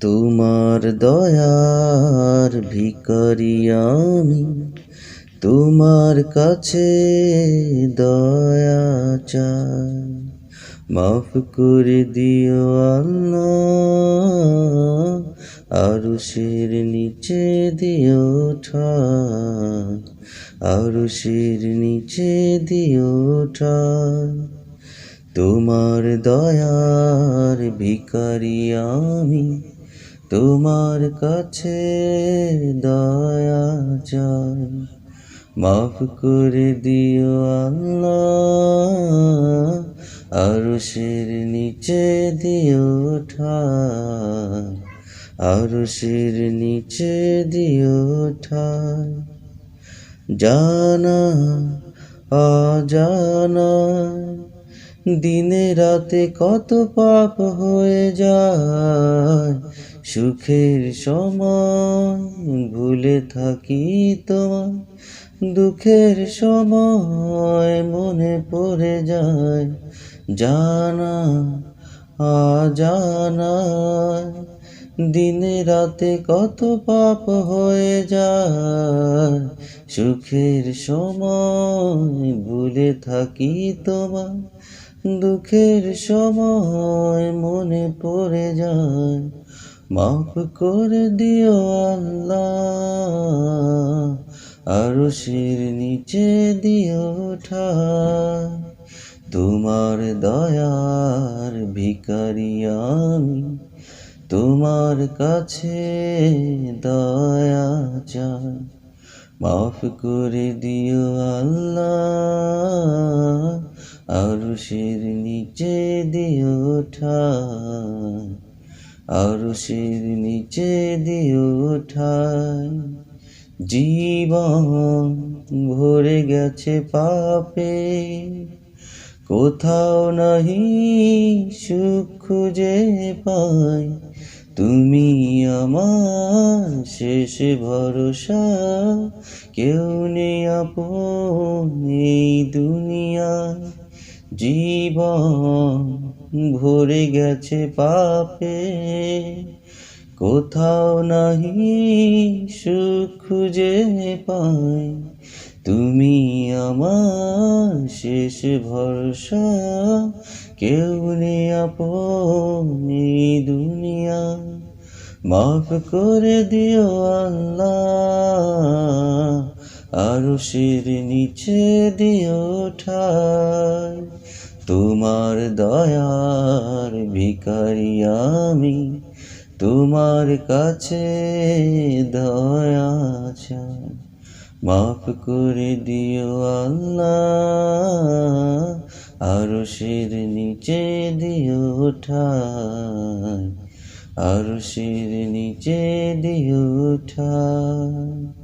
তোমার দয়ার ভিকারি আমি, তোমার কাছে দয়া চাই। মাফ করে দিও আল্লাহ আরুষের নিচে দিও ঠাই আরুষের নিচে দিও ঠাই। তোমার দয়ার ভিকারি আমি তোমার কাছে দয়া চাই। মাফ করে দিও আল্লাহ, আরশের নিচে দিও ঠাই। আরশের নিচে দিও ঠাই। জানা, অজানা দিনে রাতে কত পাপ হয়ে যায়। সুখের সময় ভুলে থাকি তোমার দুঃখের সময় মনে পড়ে যায়। জানা, অজানা, দিনে রাতে কত পাপ হয়ে যায়। সুখের সময় ভুলে থাকি তোমার দুঃখের সময় মনে পড়ে যায়। মাফ করে দিও আল্লাহ আরও শির নিচে দিও ঠাই। তোমার দয়ার ভিকারি আমি, তোমার কাছে দয়া চাই। মাফ করে দিও আল্লাহ আরশের নিচে দিও ঠাই আরশের নিচে দিও ঠাই জীবন ভরে গেছে পাপে। কোথাও নাহি সুখ খুঁজে পাই। তুমি আমার শেষ ভরসা। কেউ নেই আপন এই দুনিয়া জীবন ভরে গেছে পাপে, কোথাও নাহি সুখ খুঁজে পাই তুমি আমার শেষ ভরসা, কেউ নেই আপন দুনিয়া। মাফ করে দিও আল্লাহ আরও শির নিচে দিও ঠাই। তোমার দয়ার ভিকারি আমি, তোমার কাছে দয়া চাই। মাফ করে দিও আল্লাহ, আরও শির নিচে দিও ঠাই। আরও শির নিচে দিও ঠাই।